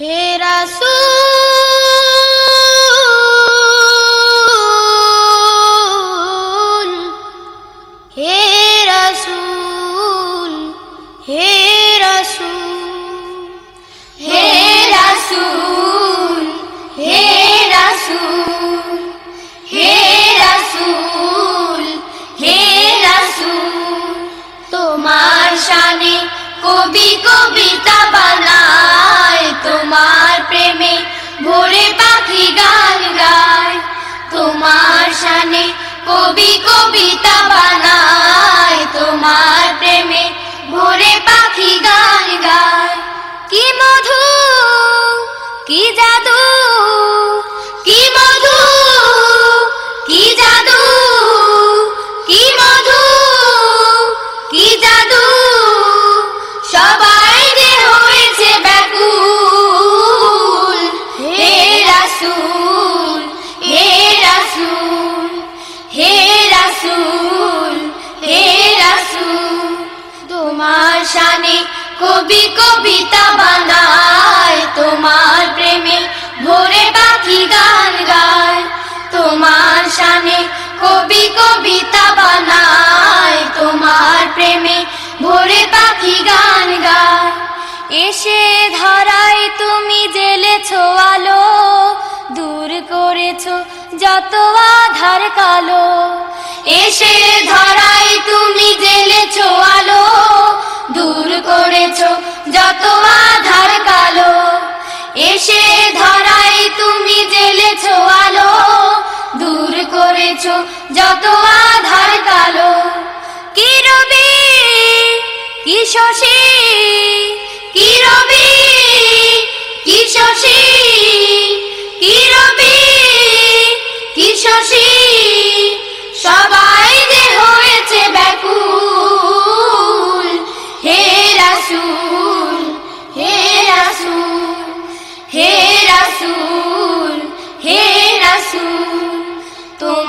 হে রাসূল হে রাসূল হে রাসূল হে রাসূল হে রাসূল হে রাসূল হে রাসূল, তোমার শানে কবি কবিতা বানায় তোমার প্রেমে ভোরে পাখি গান গায়। তোমার সানে কবি কবিতা বানায়। তোমার প্রেমে ভোরে পাখি গান গায়। কি মধু, কি জাদু, কি মধু শানে কবি কবিতা বানায়, তোমার প্রেমে ভোরে পাখি গান গায়। তোমার শানে কবি কবিতা বানায়, তোমার প্রেমে ভোরে পাখি গান গায়। এসে ধরায় তুমি জেলেছো আলো, দূর করেছ যত আধার কালো। এসে ধরায় তুমি জেলেছো আলো করেছ, যত আধার কালো, এসে ধরাই তুমি জেলেছো আলো, দূর করেছ যত আধার কালো। কি রবি কি শশী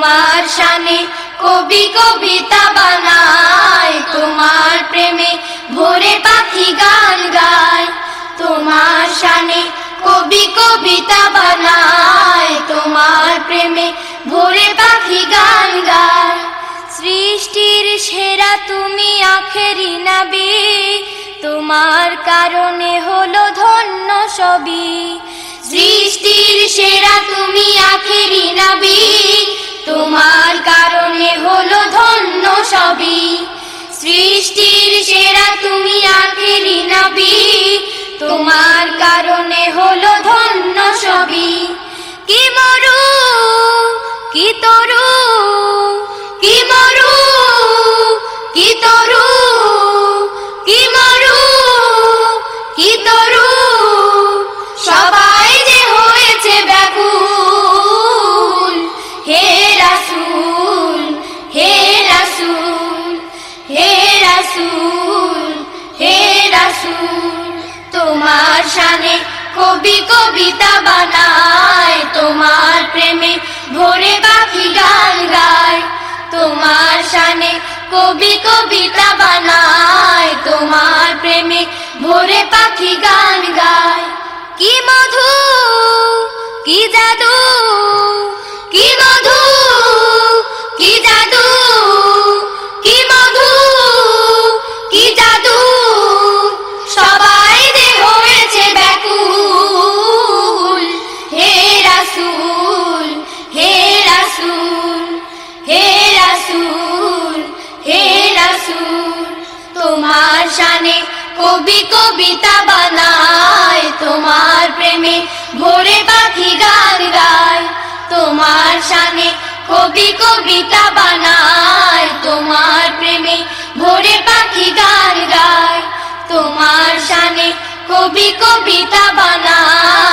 তোমার শানে কবি কবিতা বানায় তোমার প্রেমে ভোরে পাখি গান গায় তোমার শানে কবি কবিতা বানায় তোমার প্রেমে ভোরে পাখি গান গায় সৃষ্টির সেরা তুমি আখেরি নাবি, তোমার কারণে হলো ধন্য সবই সৃষ্টির সেরা তুমি আখেরি নাবি তোমার কারণে হলো ধন্য সবই। সৃষ্টির সেরা তুমি আখেরি নাবি। তোমার কারণে হলো ধন্য সবই। কি মরু, কি তরু কবি কবিতা বানায়, তোমার প্রেমে ভোরে পাখি গান গায়। তোমার শানে কবি কবিতা বানায়, তোমার প্রেমে ভোরে পাখি গান গায়। কি মধু, কি জাদু, কি মধু তোমার শানে কবি কবিতা বানায় তোমার প্রেমে ভোরে পাখি গান গায় তোমার শানে কবি কবিতা বানায় তোমার প্রেমে ভোরে পাখি গান গায় তোমার শানে কবি কবিতা বানায়